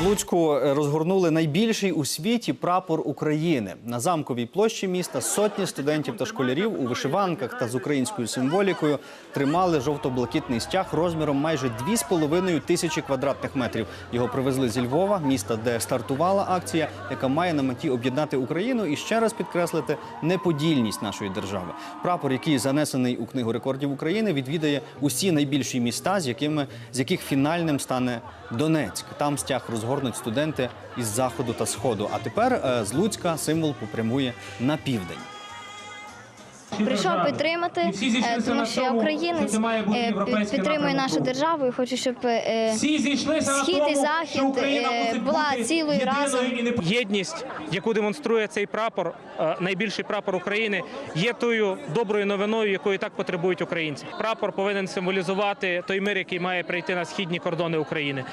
в Луцьку е, розгорнули найбільший у світі прапор України. На замковій площі міста сотні студентів та школярів у вишиванках та з українською символікою тримали жовто-блакитний стяг розміром майже 2,5 тисячі квадратних метрів. Його привезли зі Львова, міста, де стартувала акція, яка має на меті об'єднати Україну і ще раз підкреслити неподільність нашої держави. Прапор, який занесений у книгу рекордів України, відвідає усі найбільші міста, з якими з яких фінальним стане Донецьк. Там стяг розгорнуть студенти із заходу та сходу. А тепер е, з Луцька символ попрямує на південь. Прийшов підтримати, е, тому що я українець, е, підтримую нашу державу і хочу, щоб схід і захід була цілою разом. Єдність, яку демонструє цей прапор, найбільший прапор України, є тою доброю новиною, якої так потребують українці. Прапор повинен символізувати той мир, який має прийти на східні кордони України.